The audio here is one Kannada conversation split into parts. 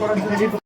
করার জন্য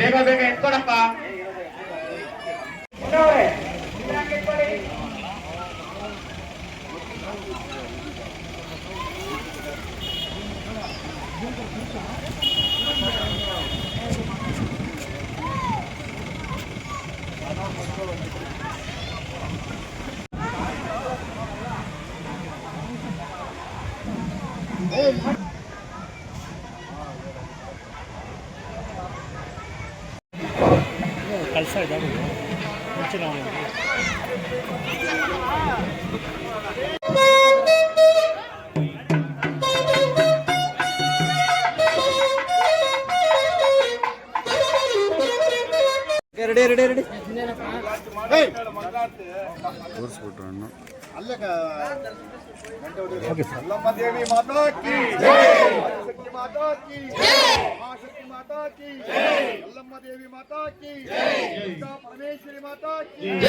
ಬೇಗ ಬೇಗ ಎತ್ಕೊಡಪ್ಪ ಕಳಿಸ್ತಾ ಇದ್ದಾರೆ ಮುಂಚಿನ ರೆಡಿ ರೆಡಿ ರೆಡಿ ತೋರಿಸ್ಬಿಟ್ರು ಅಣ್ಣ అల్లదేవి మాతాకి. శక్తి మాతాకి. మహాశక్తి మాతాకి. అల్లమ్మ దేవి మాతాకి. పరమేశ్వరి మాతాకి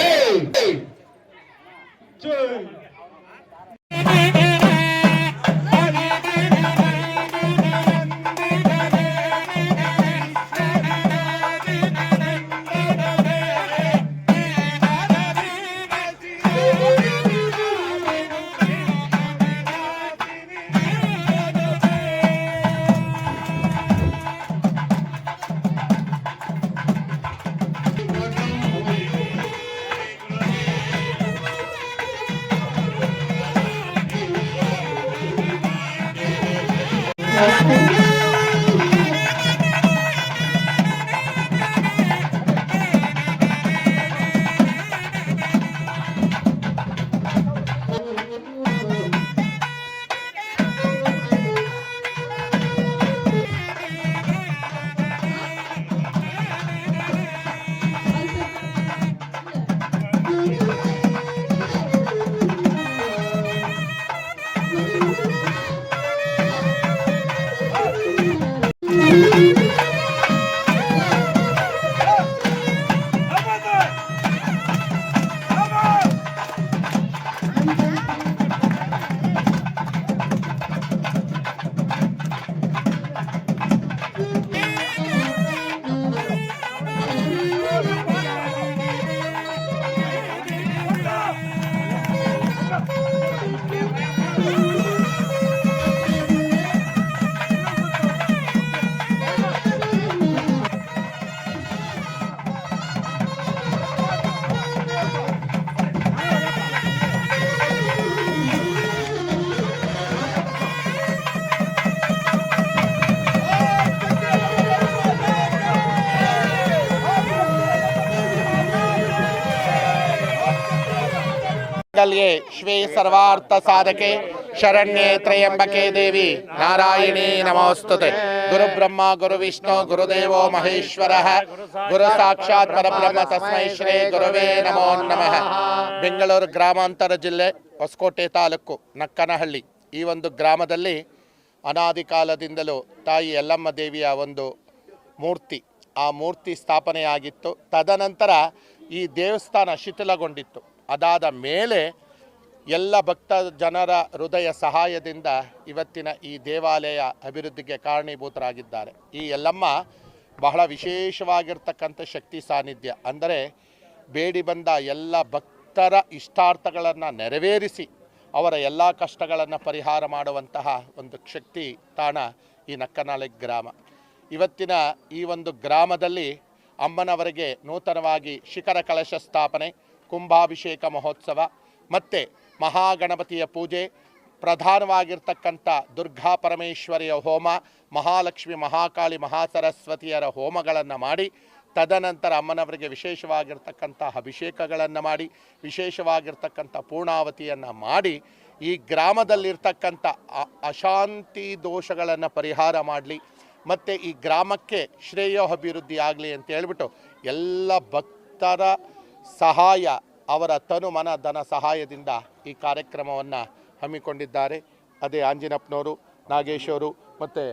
జై. ಶ್ವೇ ಸರ್ವಾರ್ಥ ಸಾಧಕೆ ಶರಣ್ಯೆ ತ್ರಯಂಬಕೆ ದೇವಿ. ನಾರಾಯಣಿ ನಮೋಸ್ತುತೆ. ಗುರು ಬ್ರಹ್ಮ, ಗುರು ವಿಷ್ಣು, ಗುರುದೇವೋ ಮಹೇಶ್ವರ. ಗುರು ಸಾಕ್ಷಾತ್ ಪರಬ್ರಹ್ಮ ತಸ್ಮೈ ಶ್ರೀ ಗುರುವೇ ನಮೋ ನಮಃ. ಬೆಂಗಳೂರು ಗ್ರಾಮಾಂತರ ಜಿಲ್ಲೆ ಹೊಸಕೋಟೆ ತಾಲೂಕು ನಕ್ಕನಹಳ್ಳಿ. ಈ ಒಂದು ಗ್ರಾಮದಲ್ಲಿ ಅನಾದಿ ಕಾಲದಿಂದಲೂ ತಾಯಿ ಯಲ್ಲಮ್ಮ ದೇವಿಯ ಒಂದು ಮೂರ್ತಿ, ಆ ಮೂರ್ತಿ ಸ್ಥಾಪನೆಯಾಗಿತ್ತು. ತದನಂತರ ಈ ದೇವಸ್ಥಾನ ಶಿಥಿಲಗೊಂಡಿತ್ತು. ಅದಾದ ಮೇಲೆ ಎಲ್ಲ ಭಕ್ತ ಜನರ ಹೃದಯ ಸಹಾಯದಿಂದ ಇವತ್ತಿನ ಈ ದೇವಾಲಯ ಅಭಿವೃದ್ಧಿಗೆ ಕಾರಣೀಭೂತರಾಗಿದ್ದಾರೆ. ಈ ಎಲ್ಲಮ್ಮ ಬಹಳ ವಿಶೇಷವಾಗಿರ್ತಕ್ಕಂಥ ಶಕ್ತಿ ಸಾನ್ನಿಧ್ಯ. ಅಂದರೆ ಬೇಡಿ ಬಂದ ಎಲ್ಲ ಭಕ್ತರ ಇಷ್ಟಾರ್ಥಗಳನ್ನು ನೆರವೇರಿಸಿ ಅವರ ಎಲ್ಲ ಕಷ್ಟಗಳನ್ನು ಪರಿಹಾರ ಮಾಡುವಂತಹ ಒಂದು ಶಕ್ತಿ ತಾಣ ಈ ನಕ್ಕನಾಳೆ ಗ್ರಾಮ. ಇವತ್ತಿನ ಈ ಒಂದು ಗ್ರಾಮದಲ್ಲಿ ಅಮ್ಮನವರಿಗೆ ನೂತನವಾಗಿ ಶಿಖರ ಕಳಶ ಸ್ಥಾಪನೆ, ಕುಂಭಾಭಿಷೇಕ ಮಹೋತ್ಸವ, ಮತ್ತು ಮಹಾಗಣಪತಿಯ ಪೂಜೆ, ಪ್ರಧಾನವಾಗಿರ್ತಕ್ಕಂಥ ದುರ್ಗಾ ಪರಮೇಶ್ವರಿಯ ಹೋಮ, ಮಹಾಲಕ್ಷ್ಮಿ, ಮಹಾಕಾಳಿ, ಮಹಾಸರಸ್ವತಿಯರ ಹೋಮಗಳನ್ನು ಮಾಡಿ, ತದನಂತರ ಅಮ್ಮನವರಿಗೆ ವಿಶೇಷವಾಗಿರ್ತಕ್ಕಂಥ ಅಭಿಷೇಕಗಳನ್ನು ಮಾಡಿ, ವಿಶೇಷವಾಗಿರ್ತಕ್ಕಂಥ ಪೂರ್ಣಾವತಿಯನ್ನು ಮಾಡಿ, ಈ ಗ್ರಾಮದಲ್ಲಿರ್ತಕ್ಕಂಥ ಅಶಾಂತಿ ದೋಷಗಳನ್ನು ಪರಿಹಾರ ಮಾಡಲಿ, ಮತ್ತು ಈ ಗ್ರಾಮಕ್ಕೆ ಶ್ರೇಯೋ ಅಭಿವೃದ್ಧಿ ಆಗಲಿ ಅಂತ ಹೇಳ್ಬಿಟ್ಟು ಎಲ್ಲ ಭಕ್ತರ ಸಹಾಯ ಅವರ ತನು ಮನ ಧನ ಸಹಾಯದಿಂದ ಈ ಕಾರ್ಯಕ್ರಮವನ್ನು ಹಮ್ಮಿಕೊಂಡಿದ್ದಾರೆ. ಅದೇ ಆಂಜಿನಪ್ಪನವರು ನಾಗೇಶ್ ಅವರು ಮತ್ತು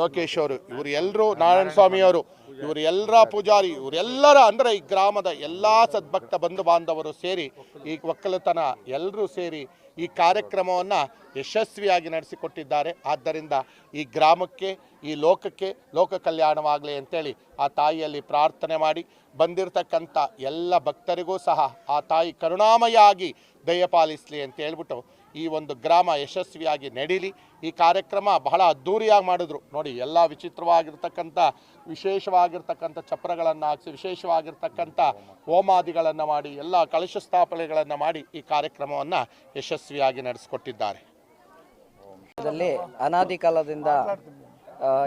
ಲೋಕೇಶ್ ಅವರು. ಇವರು ಎಲ್ಲರೂ ನಾರಾಯಣ ಸ್ವಾಮಿ ಅವರು ಇವರು ಎಲ್ಲರ ಪೂಜಾರಿ ಇವರೆಲ್ಲರ ಅಂದರೆ ಈ ಗ್ರಾಮದ ಎಲ್ಲ ಸದ್ಭಕ್ತ ಬಂಧು ಬಾಂಧವರು ಸೇರಿ ಈ ಒಕ್ಕಲತನ ಎಲ್ಲರೂ ಸೇರಿ ಈ ಕಾರ್ಯಕ್ರಮವನ್ನು ಯಶಸ್ವಿಯಾಗಿ ನಡೆಸಿಕೊಟ್ಟಿದ್ದಾರೆ. ಆದ್ದರಿಂದ ಈ ಗ್ರಾಮಕ್ಕೆ ಈ ಲೋಕಕ್ಕೆ ಲೋಕ ಕಲ್ಯಾಣವಾಗಲಿ ಅಂತೇಳಿ ಆ ತಾಯಿಯಲ್ಲಿ ಪ್ರಾರ್ಥನೆ ಮಾಡಿ ಬಂದಿರತಕ್ಕಂಥ ಎಲ್ಲ ಭಕ್ತರಿಗೂ ಸಹ ಆ ತಾಯಿ ಕರುಣಾಮಯ ಆಗಿ ದಯಪಾಲಿಸಲಿ ಅಂತ ಹೇಳ್ಬಿಟ್ಟು ಈ ಒಂದು ಗ್ರಾಮ ಯಶಸ್ವಿಯಾಗಿ ನಡೀಲಿ. ಈ ಕಾರ್ಯಕ್ರಮ ಬಹಳ ಅದ್ಧೂರಿಯಾಗಿ ಮಾಡಿದ್ರು. ನೋಡಿ, ಎಲ್ಲ ವಿಚಿತ್ರವಾಗಿರ್ತಕ್ಕಂಥ, ವಿಶೇಷವಾಗಿರ್ತಕ್ಕಂಥ ಚಪ್ರಗಳನ್ನು ಹಾಕಿಸಿ, ವಿಶೇಷವಾಗಿರ್ತಕ್ಕಂಥ ಹೋಮಾದಿಗಳನ್ನು ಮಾಡಿ, ಎಲ್ಲ ಕಳಶ ಸ್ಥಾಪನೆಗಳನ್ನು ಮಾಡಿ ಈ ಕಾರ್ಯಕ್ರಮವನ್ನು ಯಶಸ್ವಿಯಾಗಿ ನಡೆಸಿಕೊಟ್ಟಿದ್ದಾರೆ. ಅನಾದಿ ಕಾಲದಿಂದ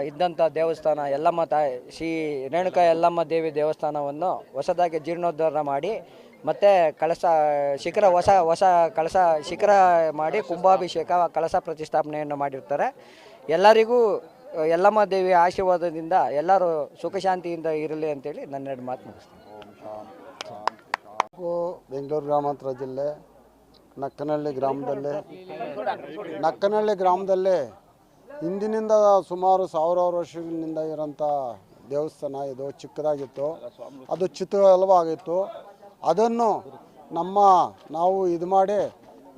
ಇದ್ದಂಥ ದೇವಸ್ಥಾನ ಯಲ್ಲಮ್ಮ ತಾಯಿ ಶ್ರೀ ರೇಣುಕ ಯಲ್ಲಮ್ಮ ದೇವಿ ದೇವಸ್ಥಾನವನ್ನು ಹೊಸದಾಗಿ ಜೀರ್ಣೋದ್ಧಾರ ಮಾಡಿ, ಮತ್ತು ಕಳಸ, ಶಿಖರ, ಹೊಸ ಹೊಸ ಕಳಸ, ಶಿಖರ ಮಾಡಿ ಕುಂಭಾಭಿಷೇಕ, ಕಳಸ ಪ್ರತಿಷ್ಠಾಪನೆಯನ್ನು ಮಾಡಿರ್ತಾರೆ. ಎಲ್ಲರಿಗೂ ಎಲ್ಲಮ್ಮ ದೇವಿಯ ಆಶೀರ್ವಾದದಿಂದ ಎಲ್ಲರೂ ಸುಖಶಾಂತಿಯಿಂದ ಇರಲಿ ಅಂತೇಳಿ ನನ್ನೆರಡು ಮಾತು ಮುಗಿಸ್ತೀನಿ. ಬೆಂಗಳೂರು ಗ್ರಾಮಾಂತರ ಜಿಲ್ಲೆ, ನಕ್ಕನಹಳ್ಳಿ ಗ್ರಾಮದಲ್ಲೇ ನಕ್ಕನಹಳ್ಳಿ ಗ್ರಾಮದಲ್ಲೇ ಹಿಂದಿನಿಂದ ಸುಮಾರು ಸಾವಿರಾರು ವರ್ಷಗಳಿಂದ ಇರೋಂಥ ದೇವಸ್ಥಾನ, ಇದು ಚಿಕ್ಕದಾಗಿತ್ತು. ಅದು ಚಿತ್ರ ಅಲ್ವಾಗಿತ್ತು ಅದನ್ನು ನಮ್ಮ ನಾವು ಇದು ಮಾಡಿ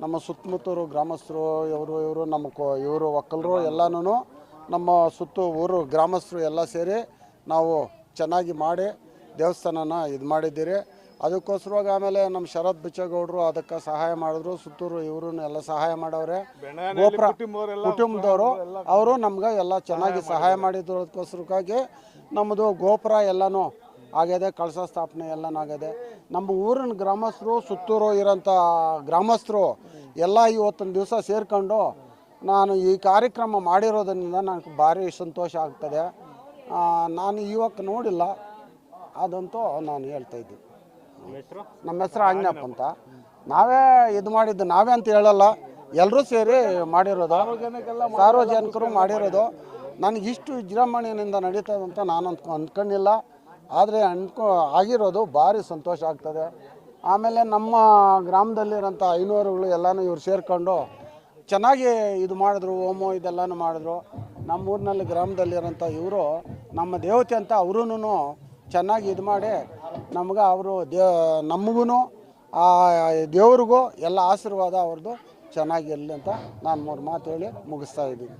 ನಮ್ಮ ಸುತ್ತಮುತ್ತರು ಗ್ರಾಮಸ್ಥರು ಇವರು ಇವರು ನಮ್ಮ ಕೊ ಇವರು ಒಕ್ಕಲರು ಎಲ್ಲನೂ ನಮ್ಮ ಸುತ್ತು ಊರು ಗ್ರಾಮಸ್ಥರು ಎಲ್ಲ ಸೇರಿ ನಾವು ಚೆನ್ನಾಗಿ ಮಾಡಿ ದೇವಸ್ಥಾನನ ಇದು ಮಾಡಿದ್ದೀರಿ. ಅದಕ್ಕೋಸ್ಕರವಾಗಿ ಆಮೇಲೆ ನಮ್ಮ ಶರತ್ ಬಿಚ್ಚೇಗೌಡರು ಅದಕ್ಕೆ ಸಹಾಯ ಮಾಡಿದ್ರು. ಸುತ್ತೂರು ಇವರು ಎಲ್ಲ ಸಹಾಯ ಮಾಡವ್ರೆ. ಗೋಪುರ ಕುಟುಂಬದವರು ಅವರು ನಮ್ಗೆ ಎಲ್ಲ ಚೆನ್ನಾಗಿ ಸಹಾಯ ಮಾಡಿದ್ರು. ಅದಕ್ಕೋಸ್ಕರಕ್ಕಾಗಿ ನಮ್ಮದು ಗೋಪುರ ಎಲ್ಲನೂ ಆಗಿದೆ ಕಳಸ ಸ್ಥಾಪನೆ ಎಲ್ಲನೂ ಆಗಿದೆ ನಮ್ಮ ಊರಿನ ಗ್ರಾಮಸ್ಥರು ಸುತ್ತೂರು ಇರೋಂಥ ಗ್ರಾಮಸ್ಥರು ಎಲ್ಲ ಇವತ್ತೊಂದು ದಿವಸ ಸೇರಿಕೊಂಡು ನಾನು ಈ ಕಾರ್ಯಕ್ರಮ ಮಾಡಿರೋದರಿಂದ ನನಗೆ ಭಾರಿ ಸಂತೋಷ ಆಗ್ತದೆ. ನಾನು ಇವಾಗ ನೋಡಿಲ್ಲ. ಅದಂತೂ ನಾನು ಹೇಳ್ತಾ ಇದ್ದೀನಿ. ನಮ್ಮ ಹೆಸರು? ಆಂಜನಪ್ಪ ಅಂತ. ನಾವೇ ಇದು ಮಾಡಿದ್ದು ನಾವೇ ಅಂತ ಹೇಳಲ್ಲ. ಎಲ್ಲರೂ ಸೇರಿ ಮಾಡಿರೋದು. ಸಾರ್ವಜನಿಕರು ಮಾಡಿರೋದು. ನನಗಿಷ್ಟು ವಿಜೃಂಭಣೆಯಿಂದ ನಡೀತದೆ ಅಂತ ನಾನು ಅಂದ್ಕೊ ಅಂದ್ಕೊಂಡಿಲ್ಲ. ಆದರೆ ಅನ್ಕೊ, ಆಗಿರೋದು ಭಾರಿ ಸಂತೋಷ ಆಗ್ತದೆ. ಆಮೇಲೆ ನಮ್ಮ ಗ್ರಾಮದಲ್ಲಿರೋಂಥ ಐನೂರುಗಳು ಎಲ್ಲನೂ ಇವ್ರು ಸೇರಿಕೊಂಡು ಚೆನ್ನಾಗಿ ಇದು ಮಾಡಿದ್ರು ಓಮೋ ಇದೆಲ್ಲನೂ ಮಾಡಿದ್ರು. ನಮ್ಮ ಊರಿನಲ್ಲಿ ಗ್ರಾಮದಲ್ಲಿರೋಂಥ ಇವರು ನಮ್ಮ ದೇವತೆ ಅಂತ ಅವರೂ ಚೆನ್ನಾಗಿ ಇದು ಮಾಡಿ ನಮ್ಗೆ ಅವರು ದೇ ನಮಗೂ ಆ, ದೇವ್ರಿಗೂ ಎಲ್ಲ ಆಶೀರ್ವಾದ ಅವ್ರದ್ದು ಚೆನ್ನಾಗಿರಲಿ ಅಂತ ನಾನು ಮೂರು ಮಾತು ಹೇಳಿ ಮುಗಿಸ್ತಾ ಇದ್ದೀನಿ.